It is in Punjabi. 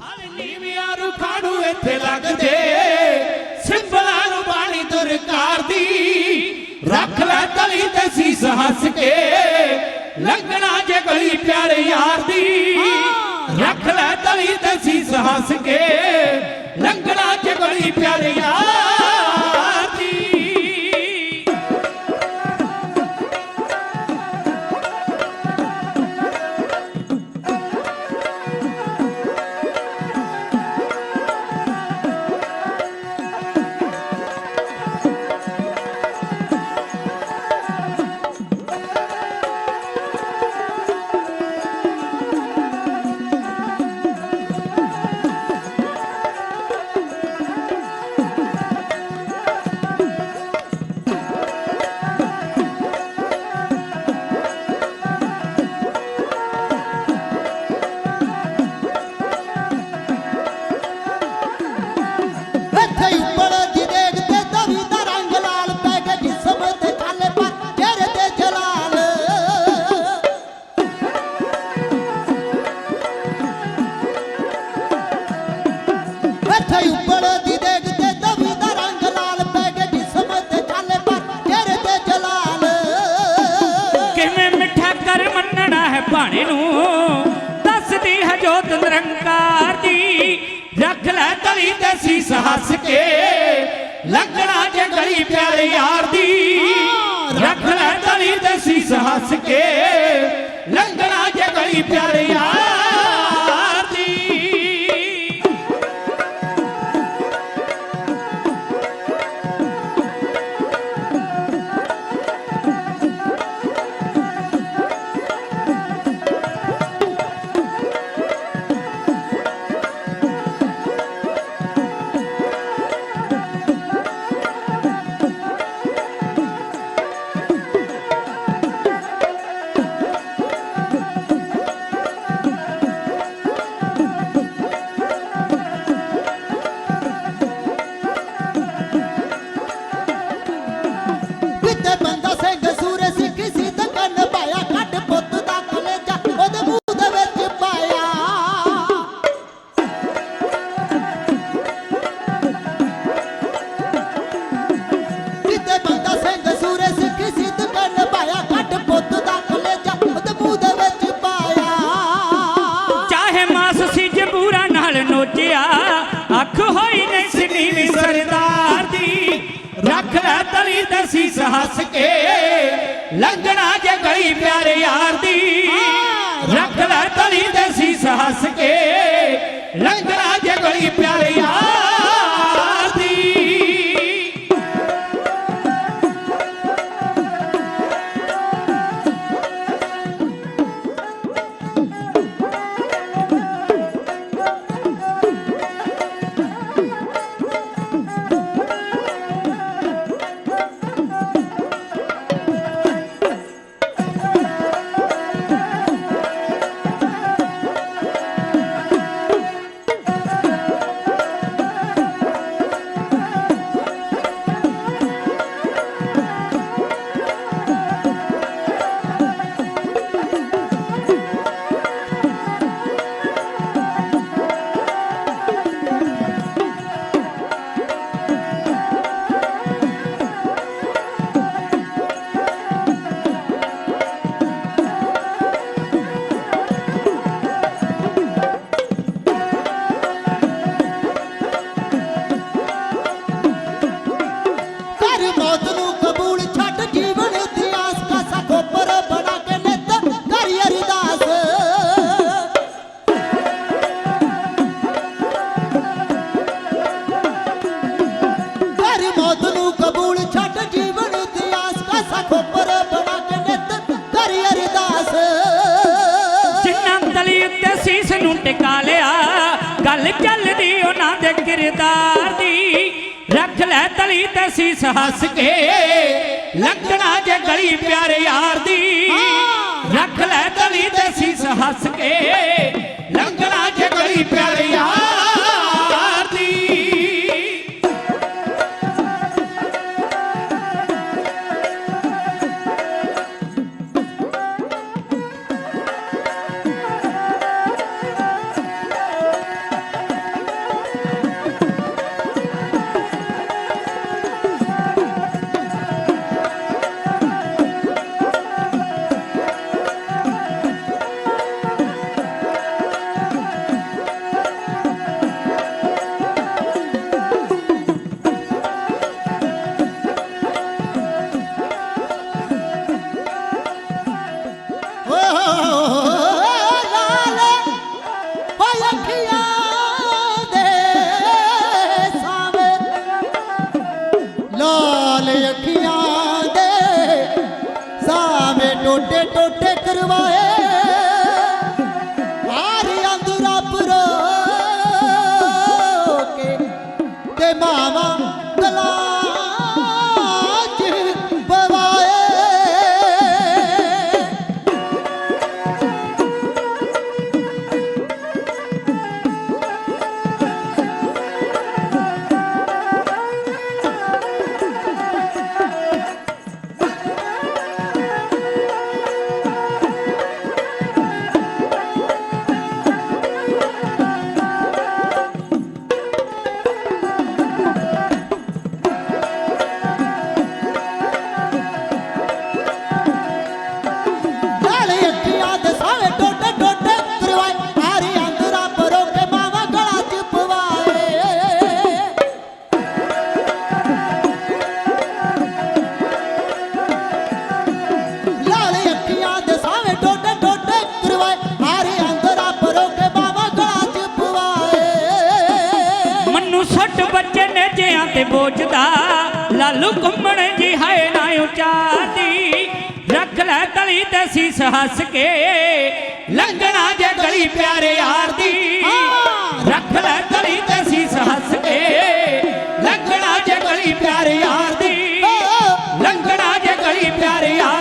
ਹਰ ਨੀਵਿਆਂ ਰੁੱਖਾਂ ਨੂੰ ਇੱਥੇ ਲੱਗਦੇ। ਸਿੰਬਲਾਂ ਨੂੰ ਬਾਣੀ ਦੁਰਕਾਰ ਦੀ। ਰੱਖ ਲੈ ਤਲੀ ਤੇ ਸੀਸ ਹੱਸ ਕੇ। ਲੰਘਣਾ ਜੇ ਗਲੀ ਪਿਆਰੇ ਯਾਰ ਦੀ। ਰੱਖ ਲੈ ਤਲੀ ਤੇ ਸੀਸ ਹੱਸ ਕੇ। ਲੰਗਣਾ ਜੇ ਗਲੀ ਪਿਆਰੇ ਯਾਰ ਕਰ ਮੰਨਣਾ ਹੈ ਭਾਣੇ ਨੂੰ। ਦੱਸਦੀ ਹੈ ਜੋਤ ਨਿਰੰਕਾਰ ਦੀ। ਰੱਖ ਲੈ ਤਲੀ ਤੇ ਸੀਸ ਹੱਸ ਕੇ। ਲੰਘਣਾ ਜੇ ਗਲੀ ਪਿਆਰੇ ਯਾਰ ਦੀ। ਨੋਚਿਆ ਅੱਖ ਹੋਈ ਨਹੀਂ ਸਿਨੀ ਵੀ ਸਰਦਾਰ ਦੀ। ਰੱਖ ਲੈ ਤਲੀ ਸੀਸ ਹੱਸ ਕੇ ਲੰਘਣਾ ਜੇ ਗਲੀ ਪਿਆਰੇ ਯਾਰ ਦੀ। ਰੱਖ ਲੈ ਤਲੀ ਸੀਸ ਹੱਸ ਕੇ ਨੂੰ ਟਿਕਾ ਲਿਆ। ਗੱਲ ਚੱਲਦੀ ਉਹਨਾਂ ਦੇ ਕਿਰਦਾਰ ਦੀ। ਰੱਖ ਲੈ ਤਲੀ ਤੇ ਸੀਸ ਹੱਸ ਕੇ। ਲੰਘਣਾ ਜੇ ਗਲੀ ਪਿਆਰੇ ਯਾਰ ਦੀ। ਰੱਖ ਲੈ ਤਲੀ ਤੇ ਸੀਸ ਹੱਸ ਕੇ। ਲੰਘਣਾ mama. ਲੁਕਮਣ ਜੀ ਹੈ ਨਾ ਉਚਾਦੀ ਰੱਖ ਲੈ ਤਲੀ ਤੇ ਸੀਸ ਹੱਸ ਕੇ। ਲੰਘਣਾ ਜੇ ਗਲੀ ਪਿਆਰੇ ਯਾਰ ਦੀ। ਰੱਖ ਲੈ ਤਲੀ ਤੇ ਸੀਸ ਹੱਸ ਕੇ। ਲੰਘਣਾ ਜੇ ਗਲੀ ਪਿਆਰੇ ਯਾਰ ਦੀ। ਲੰਘਣਾ ਜੇ ਗਲੀ ਪਿਆਰੇ ਯਾਰ